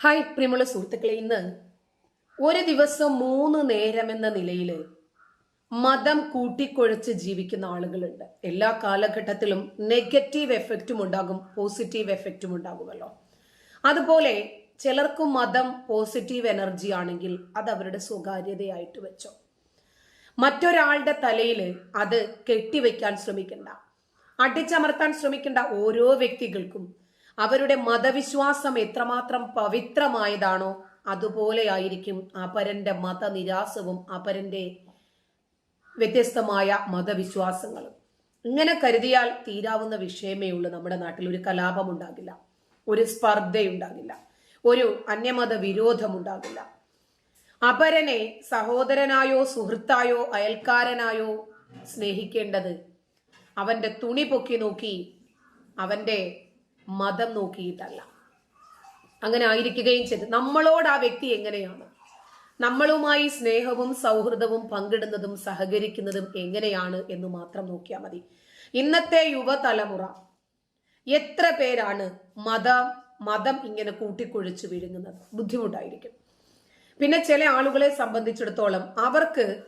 Hi പ്രിയമുള്ള സുഹൃത്തുക്കളെ ഇന്ന് ഒരു ദിവസം മൂന്ന് നേരം എന്ന നിലയിൽ മതം കൂട്ടിക്കൊഴച്ച് ജീവിക്കുന്ന ആളുകളുണ്ട്. എല്ലാ കാലഘട്ടത്തിലും നെഗറ്റീവ് എഫക്റ്റും ഉണ്ടാകും പോസിറ്റീവ് എഫക്റ്റും ഉണ്ടാകുമല്ലോ. അതുപോലെ ചിലർക്ക് മതം പോസിറ്റീവ് എനർജി ആണെങ്കിൽ അത് അവരുടെ സ്വകാര്യതയായിട്ട് വെച്ചോ. മറ്റൊരാളുടെ തലയിൽ അത് കെട്ടിവെക്കാൻ ശ്രമിക്കണ്ട. അടിച്ചമർത്താൻ ശ്രമിക്കേണ്ട ഓരോ വ്യക്തികൾക്കും അവരുടെ മതവിശ്വാസം എത്രമാത്രം പവിത്രമായതാണോ അതുപോലെ ആയിരിക്കും അപരന്റെ മതനിരാസവും അപരന്റെ വ്യത്യസ്തമായ മതവിശ്വാസങ്ങളും. ഇങ്ങനെ കരുതിയാൽ തീരാവുന്ന വിഷയമേ ഉള്ളൂ. നമ്മുടെ നാട്ടിൽ ഒരു കലാപം ഉണ്ടാകില്ല ഒരു സ്പർദ്ധയുണ്ടാകില്ല ഒരു അന്യമത വിരോധം ഉണ്ടാകില്ല അപരനെ സഹോദരനായോ സുഹൃത്തായോ അയൽക്കാരനായോ സ്നേഹിക്കേണ്ടത് അവന്റെ തുണി പൊക്കി നോക്കി അവന്റെ മതം നോക്കിയിട്ടല്ല. അങ്ങനെ ആയിരിക്കുകയും ചെയ്ത്. നമ്മളോട് ആ വ്യക്തി എങ്ങനെയാണ്? നമ്മളുമായി സ്നേഹവും സൗഹൃദവും പങ്കിടുന്നതും സഹകരിക്കുന്നതും എങ്ങനെയാണ് എന്ന് മാത്രം നോക്കിയാൽ മതി. ഇന്നത്തെ യുവതലമുറ എത്ര പേരാണ് മതം മതം ഇങ്ങനെ കൂട്ടിക്കൊഴിച്ചു വിഴുങ്ങുന്നത്? ബുദ്ധിമുട്ടായിരിക്കും. പിന്നെ ചില ആളുകളെ സംബന്ധിച്ചിടത്തോളം അവർക്ക്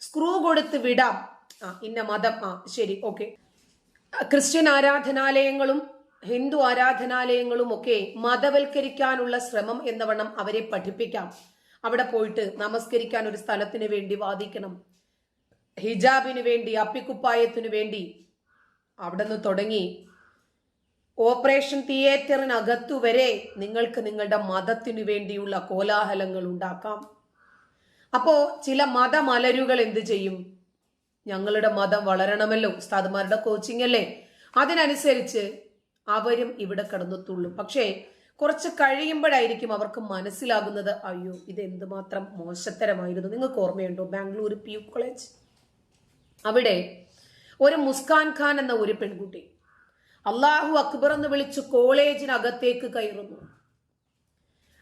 സ്ക്രൂ കൊടുത്ത് വിടാം. ആ ഇന്ന മതം. ആ ശരി ഓക്കെ. ക്രിസ്ത്യൻ ആരാധനാലയങ്ങളും ഹിന്ദു ആരാധനാലയങ്ങളും ഒക്കെ മതവൽക്കരിക്കാനുള്ള ശ്രമം എന്നവണ്ണം അവരെ പഠിപ്പിക്കാം. അവിടെ പോയിട്ട് നമസ്കരിക്കാൻ ഒരു സ്ഥലത്തിന് വേണ്ടി വാദിക്കണം. ഹിജാബിന് വേണ്ടി അപ്പിക്കുപ്പായത്തിനു വേണ്ടി അവിടെ നിന്ന് തുടങ്ങി. ഓപ്പറേഷൻ തിയേറ്ററിനകത്തു വരെ നിങ്ങൾക്ക് നിങ്ങളുടെ മതത്തിനു വേണ്ടിയുള്ള കോലാഹലങ്ങൾ ഉണ്ടാക്കാം. അപ്പോ ചില മതമലരുകൾ എന്ത് ചെയ്യും? ഞങ്ങളുടെ മതം വളരണമല്ലോ. ഉസ്താദ്മാരുടെ കോച്ചിങ് അല്ലേ? അതിനനുസരിച്ച് അവരും ഇവിടെ കിടന്നെത്തുള്ളൂ പക്ഷേ കുറച്ച് കഴിയുമ്പോഴായിരിക്കും അവർക്ക് മനസ്സിലാകുന്നത് അയ്യോ ഇത് എന്തുമാത്രം മോശത്തരമായിരുന്നു. നിങ്ങൾക്ക് ഓർമ്മയുണ്ടോ? Bangalore P U college. അവിടെ ഒരു മുസ്കാൻ ഖാൻ എന്ന ഒരു പെൺകുട്ടി അള്ളാഹു അക്ബർ എന്ന് വിളിച്ച് കോളേജിനകത്തേക്ക് കയറുന്നു.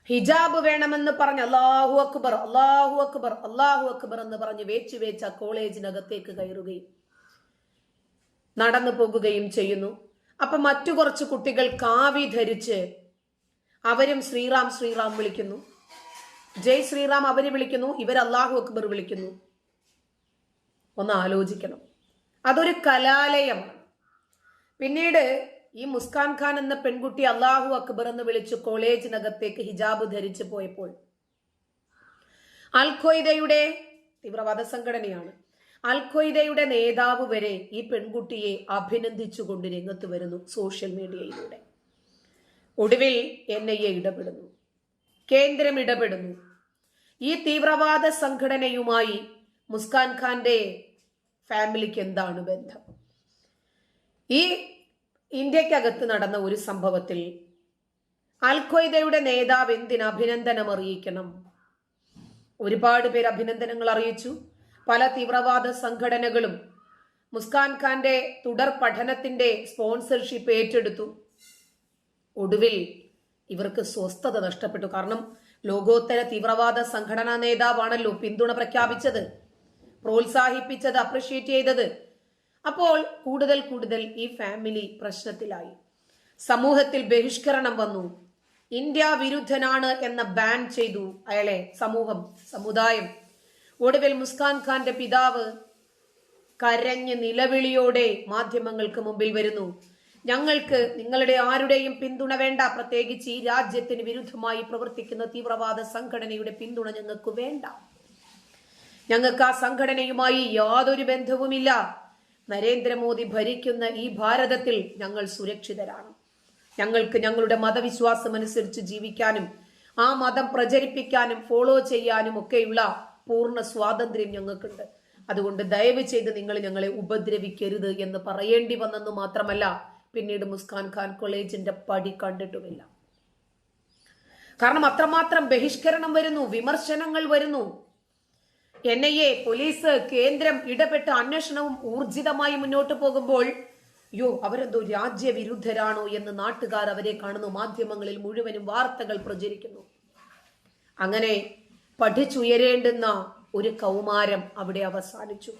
ഹിജാബ് വേണമെന്ന് പറഞ്ഞ് അള്ളാഹു അക്ബർ അള്ളാഹു അക്ബർ അള്ളാഹു അക്ബർ എന്ന് പറഞ്ഞ് വേച്ച് വേച്ച് ആ കോളേജിനകത്തേക്ക് കയറുകയും നടന്നു പോകുകയും ചെയ്യുന്നു. അപ്പൊ മറ്റു കുറച്ച് കുട്ടികൾ കാവി ധരിച്ച് അവരും ശ്രീറാം ശ്രീറാം വിളിക്കുന്നു. ജയ് ശ്രീറാം അവർ വിളിക്കുന്നു ഇവർ അള്ളാഹു അക്ബർ വിളിക്കുന്നു. ഒന്ന് ആലോചിക്കണം. അതൊരു കലാലയം പിന്നീട് ഈ മുസ്കാൻ ഖാൻ എന്ന പെൺകുട്ടി അള്ളാഹു അക്ബർ എന്ന് വിളിച്ച് കോളേജിനകത്തേക്ക് ഹിജാബ് ധരിച്ചു പോയപ്പോൾ അൽ തീവ്രവാദ സംഘടനയാണ്. അൽ ഖ്വയ്ദയുടെ നേതാവ് വരെ ഈ പെൺകുട്ടിയെ അഭിനന്ദിച്ചുകൊണ്ട് രംഗത്ത് വരുന്നു സോഷ്യൽ മീഡിയയിലൂടെ. ഒടുവിൽ എൻ ഐ എ ഇടപെടുന്നു. കേന്ദ്രം ഇടപെടുന്നു. ഈ തീവ്രവാദ സംഘടനയുമായി മുസ്കാൻ ഖാന്റെ ഫാമിലിക്ക് എന്താണ് ബന്ധം? ഈ ഇന്ത്യക്കകത്ത് നടന്ന ഒരു സംഭവത്തിൽ അൽഖ്വയ്ദയുടെ നേതാവ് എന്തിന് അഭിനന്ദനം അറിയിക്കണം? ഒരുപാട് പേര് അഭിനന്ദനങ്ങൾ അറിയിച്ചു. പല തീവ്രവാദ സംഘടനകളും മുസ്കാൻ ഖാന്റെ തുടർ പഠനത്തിന്റെ സ്പോൺസർഷിപ്പ് ഏറ്റെടുത്തു. ഒടുവിൽ ഇവർക്ക് സ്വസ്ഥത നഷ്ടപ്പെട്ടു. കാരണം ലോകോത്തര തീവ്രവാദ സംഘടനാ നേതാവാണല്ലോ പിന്തുണ പ്രഖ്യാപിച്ചത് പ്രോത്സാഹിപ്പിച്ചത് അപ്രിഷ്യേറ്റ് ചെയ്തത്. അപ്പോൾ കൂടുതൽ കൂടുതൽ ഈ ഫാമിലി പ്രശ്നത്തിലായി. സമൂഹത്തിൽ ബഹിഷ്കരണം വന്നു. ഇന്ത്യ വിരുദ്ധനാണ് എന്ന ബാൻ ചെയ്തു അയാളെ സമൂഹം സമുദായം. ഒടുവിൽ മുസ്കാൻ ഖാന്റെ പിതാവ് കരഞ്ഞ് നിലവിളിയോടെ മാധ്യമങ്ങൾക്ക് മുമ്പിൽ വരുന്നു. ഞങ്ങൾക്ക് നിങ്ങളുടെ ആരുടെയും പിന്തുണ വേണ്ട. പ്രത്യേകിച്ച് ഈ രാജ്യത്തിന് വിരുദ്ധമായി പ്രവർത്തിക്കുന്ന തീവ്രവാദ സംഘടനയുടെ പിന്തുണ ഞങ്ങൾക്ക് വേണ്ട. ഞങ്ങൾക്ക് ആ സംഘടനയുമായി യാതൊരു ബന്ധവുമില്ല. നരേന്ദ്രമോദി ഭരിക്കുന്ന ഈ ഭാരതത്തിൽ ഞങ്ങൾ സുരക്ഷിതരാണ്. ഞങ്ങൾക്ക് ഞങ്ങളുടെ മതവിശ്വാസം അനുസരിച്ച് ജീവിക്കാനും ആ മതം പ്രചരിപ്പിക്കാനും ഫോളോ ചെയ്യാനും ഒക്കെയുള്ള പൂർണ സ്വാതന്ത്ര്യം ഞങ്ങൾക്കുണ്ട്. അതുകൊണ്ട് ദയവ് ചെയ്ത് നിങ്ങൾ ഞങ്ങളെ ഉപദ്രവിക്കരുത് എന്ന് പറയേണ്ടി വന്നെന്ന് മാത്രമല്ല പിന്നീട് മുസ്കാൻ ഖാൻ കോളേജിന്റെ പടി കണ്ടിട്ടുമില്ല. കാരണം അത്രമാത്രം ബഹിഷ്കരണം വരുന്നു വിമർശനങ്ങൾ വരുന്നു. എൻ ഐ എ പോലീസ് കേന്ദ്രം ഇടപെട്ട അന്വേഷണവും ഊർജിതമായി മുന്നോട്ട് പോകുമ്പോൾ യോ അവരെന്തോ രാജ്യവിരുദ്ധരാണോ എന്ന് നാട്ടുകാർ അവരെ കാണുന്നു മാധ്യമങ്ങളിൽ മുഴുവനും വാർത്തകൾ പ്രചരിക്കുന്നു. അങ്ങനെ പഠിച്ചുയരേണ്ടുന്ന ഒരു കൗമാരം അവിടെ അവസാനിച്ചു.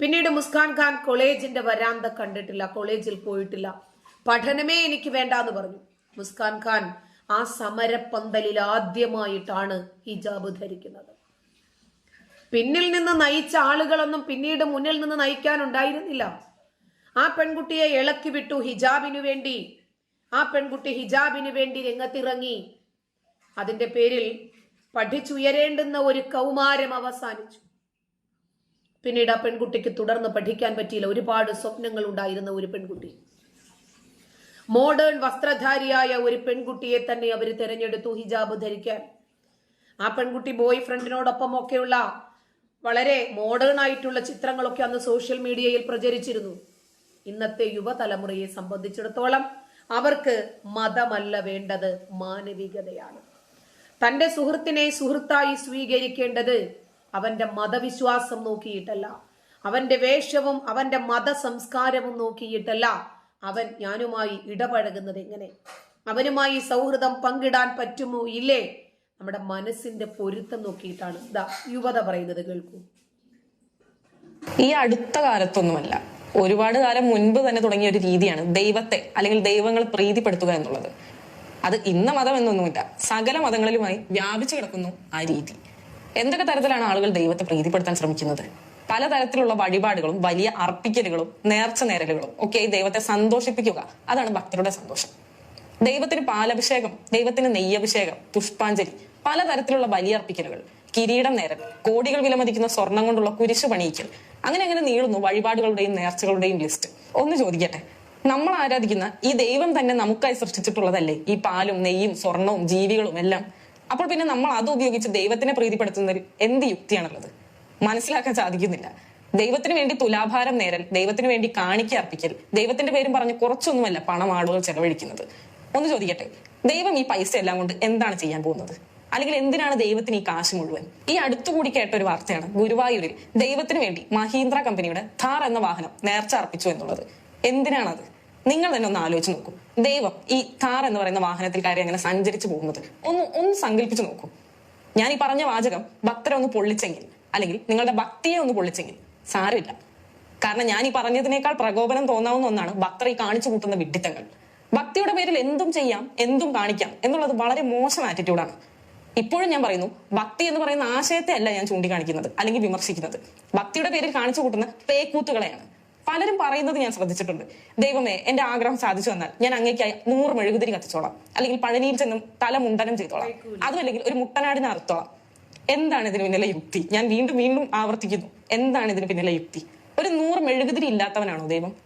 പിന്നീട് മുസ്കാൻ ഖാൻ കോളേജിന്റെ വരാന്ത കണ്ടിട്ടില്ല കോളേജിൽ പോയിട്ടില്ല. പഠനമേ എനിക്ക് വേണ്ട എന്ന് പറഞ്ഞു. മുസ്കാൻ ഖാൻ ആ സമരപ്പന്തലിൽ ആദ്യമായിട്ടാണ് ഹിജാബ് ധരിക്കുന്നത്. പിന്നിൽ നിന്ന് നയിച്ച ആളുകളൊന്നും പിന്നീട് മുന്നിൽ നിന്ന് നയിക്കാനുണ്ടായിരുന്നില്ല. ആ പെൺകുട്ടിയെ ഇളക്കി വിട്ടു ഹിജാബിനു വേണ്ടി. ആ പെൺകുട്ടി ഹിജാബിനു വേണ്ടി രംഗത്തിറങ്ങി. അതിന്റെ പേരിൽ പഠിച്ചുയരേണ്ടുന്ന ഒരു കൗമാരം അവസാനിച്ചു. പിന്നീട് ആ പെൺകുട്ടിക്ക് തുടർന്ന് പഠിക്കാൻ പറ്റിയില്ല. ഒരുപാട് സ്വപ്നങ്ങൾ ഉണ്ടായിരുന്ന ഒരു പെൺകുട്ടി. മോഡേൺ വസ്ത്രധാരിയായ ഒരു പെൺകുട്ടിയെ തന്നെ അവർ തിരഞ്ഞെടുത്തു ഹിജാബ് ധരിക്കാൻ. ആ പെൺകുട്ടി ബോയ് ഫ്രണ്ടിനോടൊപ്പം ഒക്കെയുള്ള വളരെ മോഡേൺ ആയിട്ടുള്ള ചിത്രങ്ങളൊക്കെ അന്ന് സോഷ്യൽ മീഡിയയിൽ പ്രചരിച്ചിരുന്നു. ഇന്നത്തെ യുവതലമുറയെ സംബന്ധിച്ചിടത്തോളം അവർക്ക് മതമല്ല വേണ്ടത് മാനവികതയാണ്. തന്റെ സുഹൃത്തിനെ സുഹൃത്തായി സ്വീകരിക്കേണ്ടത് അവന്റെ മതവിശ്വാസം നോക്കിയിട്ടല്ല. അവന്റെ വേഷവും അവന്റെ മത സംസ്കാരവും നോക്കിയിട്ടല്ല അവൻ ഞാനുമായി ഇടപഴകുന്നത് എങ്ങനെ? അവനുമായി സൗഹൃദം പങ്കിടാൻ പറ്റുമോ? ഇല്ലേ? നമ്മുടെ മനസ്സിന്റെ പൊരുത്തം നോക്കിയിട്ടാണ്. ഇതാ യുവത പറയുന്നത് കേൾക്കൂ. ഈ അടുത്ത കാലത്തൊന്നുമല്ല. ഒരുപാട് കാലം മുൻപ് തന്നെ തുടങ്ങിയ ഒരു രീതിയാണ് ദൈവത്തെ അല്ലെങ്കിൽ ദൈവങ്ങൾ പ്രീതിപ്പെടുത്തുക എന്നുള്ളത്. അത് ഇന്ന മതം എന്നൊന്നുമില്ല സകല മതങ്ങളിലുമായി വ്യാപിച്ചു കിടക്കുന്നു ആ രീതി. എന്തൊക്കെ തരത്തിലാണ് ആളുകൾ ദൈവത്തെ പ്രീതിപ്പെടുത്താൻ ശ്രമിക്കുന്നത്? പലതരത്തിലുള്ള വഴിപാടുകളും വലിയ അർപ്പിക്കലുകളും നേർച്ച നേരലുകളും ഒക്കെ ദൈവത്തെ സന്തോഷിപ്പിക്കുക. അതാണ് ഭക്തരുടെ സന്തോഷം. ദൈവത്തിന് പാലഭിഷേകം ദൈവത്തിന് നെയ്യഭിഷേകം പുഷ്പാഞ്ജലി പലതരത്തിലുള്ള ബലിയർപ്പിക്കലുകൾ കിരീടം നേരൽ കോടികൾ വിലമതിക്കുന്ന സ്വർണം കൊണ്ടുള്ള കുരിശു പണിയിക്കൽ അങ്ങനെ അങ്ങനെ നീളുന്നു വഴിപാടുകളുടെയും നേർച്ചകളുടെയും ലിസ്റ്റ്. ഒന്ന് ചോദിക്കട്ടെ? നമ്മൾ ആരാധിക്കുന്ന ഈ ദൈവം തന്നെ നമുക്കായി സൃഷ്ടിച്ചിട്ടുള്ളതല്ലേ? ഈ പാലും നെയ്യും സ്വർണവും ജീവികളും എല്ലാം. അപ്പോൾ പിന്നെ നമ്മൾ അത് ഉപയോഗിച്ച് ദൈവത്തിനെ പ്രീതിപ്പെടുത്തുന്നതിൽ എന്ത് യുക്തിയാണുള്ളത്? മനസ്സിലാക്കാൻ സാധിക്കുന്നില്ല. ദൈവത്തിന് വേണ്ടി തുലാഭാരം നേരൽ ദൈവത്തിന് വേണ്ടി കാണിക്ക അർപ്പിക്കൽ ദൈവത്തിന്റെ പേരും പറഞ്ഞ് കുറച്ചൊന്നുമല്ല പണം ആളുകൾ ചെലവഴിക്കുന്നത്. ഒന്ന് ചോദിക്കട്ടെ ദൈവം ഈ പൈസ എല്ലാം കൊണ്ട് എന്താണ് ചെയ്യാൻ പോകുന്നത്? അല്ലെങ്കിൽ എന്തിനാണ് ദൈവത്തിന് ഈ കാശ് മുഴുവൻ? ഈ അടുത്തുകൂടി കേട്ട ഒരു വാർത്തയാണ് ഗുരുവായൂരിൽ ദൈവത്തിന് വേണ്ടി മഹീന്ദ്ര കമ്പനിയുടെ ഥാർ എന്ന വാഹനം നേർച്ച അർപ്പിച്ചു എന്നുള്ളത്. എന്തിനാണത്? നിങ്ങൾ തന്നെ ഒന്ന് ആലോചിച്ച് നോക്കൂ. ദൈവം ഈ കാർ എന്ന് പറയുന്ന വാഹനത്തിൽ കയറി അങ്ങനെ സഞ്ചരിച്ചു പോകുന്നത് ഒന്ന് ഒന്ന് സങ്കല്പിച്ചു നോക്കൂ. ഞാൻ ഈ പറഞ്ഞ വാചകം ഭക്തരെ ഒന്ന് പൊള്ളിച്ചെങ്കിൽ അല്ലെങ്കിൽ നിങ്ങളുടെ ഭക്തിയെ ഒന്ന് പൊള്ളിച്ചെങ്കിൽ സാരമില്ല. കാരണം ഞാൻ ഈ പറഞ്ഞതിനേക്കാൾ പ്രകോപനം തോന്നാവുന്ന ഒന്നാണ് ഭക്തർ ഈ കാണിച്ചു കൂട്ടുന്ന വിഡ്ഢിത്തങ്ങൾ. ഭക്തിയുടെ പേരിൽ എന്തും ചെയ്യാം എന്തും കാണിക്കാം എന്നുള്ളത് വളരെ മോശം ആറ്റിറ്റ്യൂഡാണ് ഇപ്പോഴും ഞാൻ പറയുന്നു ഭക്തി എന്ന് പറയുന്ന ആശയത്തെ അല്ല ഞാൻ ചൂണ്ടിക്കാണിക്കുന്നത് അല്ലെങ്കിൽ വിമർശിക്കുന്നത്. ഭക്തിയുടെ പേരിൽ കാണിച്ചു കൂട്ടുന്ന പേക്കൂത്തുകളെയാണ് പലരും പറയുന്നത് ഞാൻ ശ്രദ്ധിച്ചിട്ടുണ്ട്. ദൈവമേ എന്റെ ആഗ്രഹം സാധിച്ചു വന്നാൽ ഞാൻ അങ്ങേക്കായി നൂറ് മെഴുകുതിരി കത്തിച്ചോളാം. അല്ലെങ്കിൽ പഴനിയിൽ ചെന്നും തല മുണ്ടനം ചെയ്തോളാം. അതുമല്ലെങ്കിൽ ഒരു മുട്ടനാടിനെ അറുത്തോളാം. എന്താണ് ഇതിന് പിന്നിലെ യുക്തി? ഞാൻ വീണ്ടും വീണ്ടും ആവർത്തിക്കുന്നു. എന്താണ് ഇതിന് പിന്നിലെ യുക്തി? ഒരു നൂറ് മെഴുകുതിരി ഇല്ലാത്തവനാണോ ദൈവം?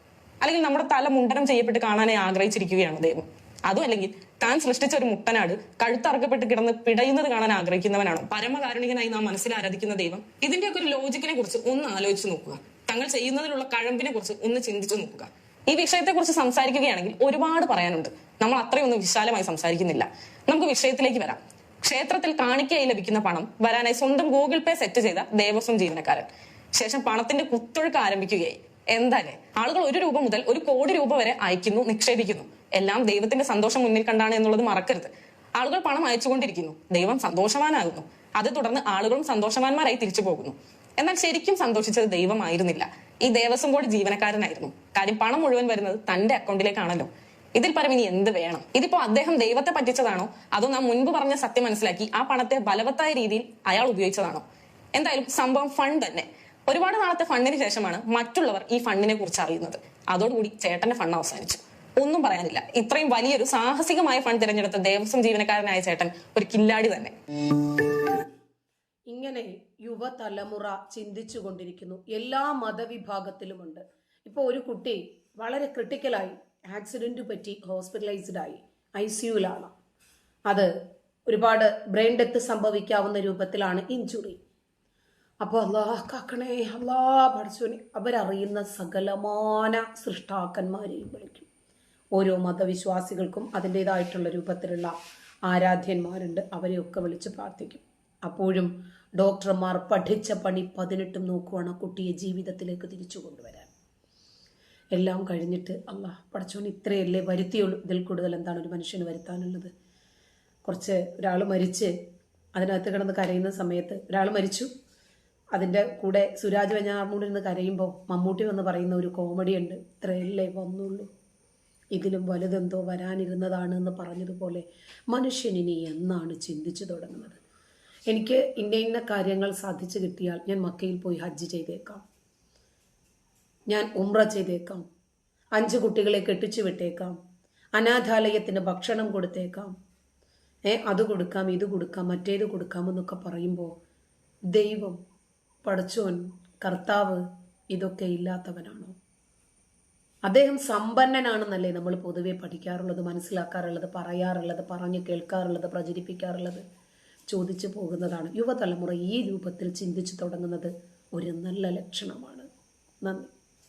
അല്ലെങ്കിൽ നമ്മുടെ തല മുണ്ടനം ചെയ്യപ്പെട്ട് കാണാനായി ആഗ്രഹിച്ചിരിക്കുകയാണോ ദൈവം? അതും അല്ലെങ്കിൽ താൻ സൃഷ്ടിച്ച ഒരു മുട്ടനാട് കഴുത്തറക്കപ്പെട്ട് കിടന്ന് പിടയുന്നത് കാണാൻ ആഗ്രഹിക്കുന്നവനാണോ? പരമകാരുണികനായി നാം മനസ്സിൽ ആരാധിക്കുന്ന ദൈവം? ഇതിന്റെയൊക്കെ ഒരു ലോജിക്കിനെ കുറിച്ച് ഒന്ന് ആലോചിച്ച് നോക്കുക. തങ്ങൾ ചെയ്യുന്നതിലുള്ള കഴമ്പിനെ കുറിച്ച് ഒന്ന് ചിന്തിച്ചു നോക്കുക. ഈ വിഷയത്തെ കുറിച്ച് സംസാരിക്കുകയാണെങ്കിൽ ഒരുപാട് പറയാനുണ്ട്. നമ്മൾ അത്രയൊന്നും വിശാലമായി സംസാരിക്കുന്നില്ല. നമുക്ക് വിഷയത്തിലേക്ക് വരാം. ക്ഷേത്രത്തിൽ കാണിക്കയായി ലഭിക്കുന്ന പണം വരാനായി സ്വന്തം ഗൂഗിൾ പേ സെറ്റ് ചെയ്ത ദേവസ്വം ജീവനക്കാരൻ. ശേഷം പണത്തിന്റെ കുത്തൊഴുക്ക് ആരംഭിക്കുകയായി. എന്താണ്? ആളുകൾ ഒരു രൂപ മുതൽ ഒരു കോടി രൂപ വരെ അയക്കുന്നു നിക്ഷേപിക്കുന്നു. എല്ലാം ദൈവത്തിന്റെ സന്തോഷം മുന്നിൽ കണ്ടാണ് എന്നുള്ളത് മറക്കരുത്. ആളുകൾ പണം അയച്ചുകൊണ്ടിരിക്കുന്നു. ദൈവം സന്തോഷവാനാകുന്നു. അത് തുടർന്ന് ആളുകളും സന്തോഷവാന്മാരായി തിരിച്ചു പോകുന്നു. എന്നാൽ ശരിക്കും സന്തോഷിച്ചത് ദൈവമായിരുന്നില്ല. ഈ ദേവസ്വം ബോർഡ് ജീവനക്കാരനായിരുന്നു. കാര്യം പണം മുഴുവൻ വരുന്നത് തന്റെ അക്കൗണ്ടിലേക്കാണല്ലോ. ഇതിൽ പരം ഇനി എന്ത് വേണം? ഇതിപ്പോ അദ്ദേഹം ദൈവത്തെ പറ്റിച്ചതാണോ? അതോ നാം മുൻപ് പറഞ്ഞ സത്യം മനസ്സിലാക്കി ആ പണത്തെ ബലവത്തായ രീതിയിൽ അയാൾ ഉപയോഗിച്ചതാണോ? എന്തായാലും സംഭവം ഫണ്ട് തന്നെ. ഒരുപാട് നാളത്തെ ഫണ്ടിന് ശേഷമാണ് മറ്റുള്ളവർ ഈ ഫണ്ടിനെ കുറിച്ച് അറിയുന്നത്. അതോടുകൂടി ചേട്ടന്റെ ഫണ്ട് അവസാനിച്ചു. ഒന്നും പറയാനില്ല. ഇത്രയും വലിയൊരു സാഹസികമായ ഫണ്ട് തിരഞ്ഞെടുത്ത ദേവസ്വം ജീവനക്കാരനായ ചേട്ടൻ ഒരു കില്ലാടി തന്നെ. ഇങ്ങനെ യുവതലമുറ ചിന്തിച്ചു കൊണ്ടിരിക്കുന്നു എല്ലാ മതവിഭാഗത്തിലുമുണ്ട്. ഇപ്പോൾ ഒരു കുട്ടി വളരെ ക്രിട്ടിക്കലായി ആക്സിഡന്റ് പറ്റി ഹോസ്പിറ്റലൈസ്ഡ് ആയി ഐ സിയുലാണ് അത് ഒരുപാട് ബ്രെയിൻ ഡെത്ത് സംഭവിക്കാവുന്ന രൂപത്തിലാണ് ഇഞ്ചുറി അപ്പോൾ അള്ളാഹ് കാക്കണേ അള്ളാ പഠിച്ചോനെ അവരറിയുന്ന സകലമാന സൃഷ്ടാക്കന്മാരെയും വിളിക്കും. ഓരോ മതവിശ്വാസികൾക്കും അതിന്റെതായിട്ടുള്ള രൂപത്തിലുള്ള ആരാധ്യന്മാരുണ്ട്. അവരെയൊക്കെ വിളിച്ച് പ്രാർത്ഥിക്കും. അപ്പോഴും ഡോക്ടർമാർ പഠിച്ച പണി പതിനെട്ടും നോക്കുവാണ് കുട്ടിയെ ജീവിതത്തിലേക്ക് തിരിച്ചു കൊണ്ടുവരാൻ. എല്ലാം കഴിഞ്ഞിട്ട് അല്ല പടച്ചോൻ ഇത്രയല്ലേ വരുത്തിയുള്ളൂ. ഇതിൽ കൂടുതൽ എന്താണ് ഒരു മനുഷ്യന് വരുത്താനുള്ളത്? കുറച്ച് ഒരാൾ മരിച്ച് അതിനകത്ത് കിടന്ന് കരയുന്ന സമയത്ത് ഒരാൾ മരിച്ചു. അതിന്റെ കൂടെ സുരാജ് വെഞ്ഞാറമൂട് നിന്ന് കരയുമ്പോൾ മമ്മൂട്ടി വന്ന് പറയുന്ന ഒരു കോമഡി ഉണ്ട് ഇത്രയല്ലേ വന്നുള്ളൂ. ഇതിലും വലുതെന്തോ വരാനിരുന്നതാണ് എന്ന് പറഞ്ഞതുപോലെ മനുഷ്യൻ ഇനി എന്നാണ് ചിന്തിച്ചു തുടങ്ങുന്നത്? എനിക്ക് ഇന്ന ഇന്ന കാര്യങ്ങൾ സാധിച്ചു കിട്ടിയാൽ ഞാൻ മക്കയിൽ പോയി ഹജ്ജ് ചെയ്തേക്കാം. ഞാൻ ഉംറ ചെയ്തേക്കാം. അഞ്ച് കുട്ടികളെ കെട്ടിച്ചു വിട്ടേക്കാം. അനാഥാലയത്തിന് ഭക്ഷണം കൊടുത്തേക്കാം. ഏ അത് കൊടുക്കാം ഇത് കൊടുക്കാം മറ്റേത് കൊടുക്കാം എന്നൊക്കെ പറയുമ്പോൾ ദൈവം പഠിച്ചോൻ കർത്താവ് ഇതൊക്കെ ഇല്ലാത്തവനാണോ? അദ്ദേഹം സമ്പന്നനാണെന്നല്ലേ നമ്മൾ പൊതുവെ പഠിക്കാറുള്ളത് മനസ്സിലാക്കാറുള്ളത് പറയാറുള്ളത് പറഞ്ഞു കേൾക്കാറുള്ളത് പ്രചരിപ്പിക്കാറുള്ളത്. ചോദിച്ചു പോകുന്നതാണ് യുവതലമുറ ഈ രൂപത്തിൽ ചിന്തിച്ചു തുടങ്ങുന്നത് ഒരു നല്ല ലക്ഷണമാണ്. നന്ദി.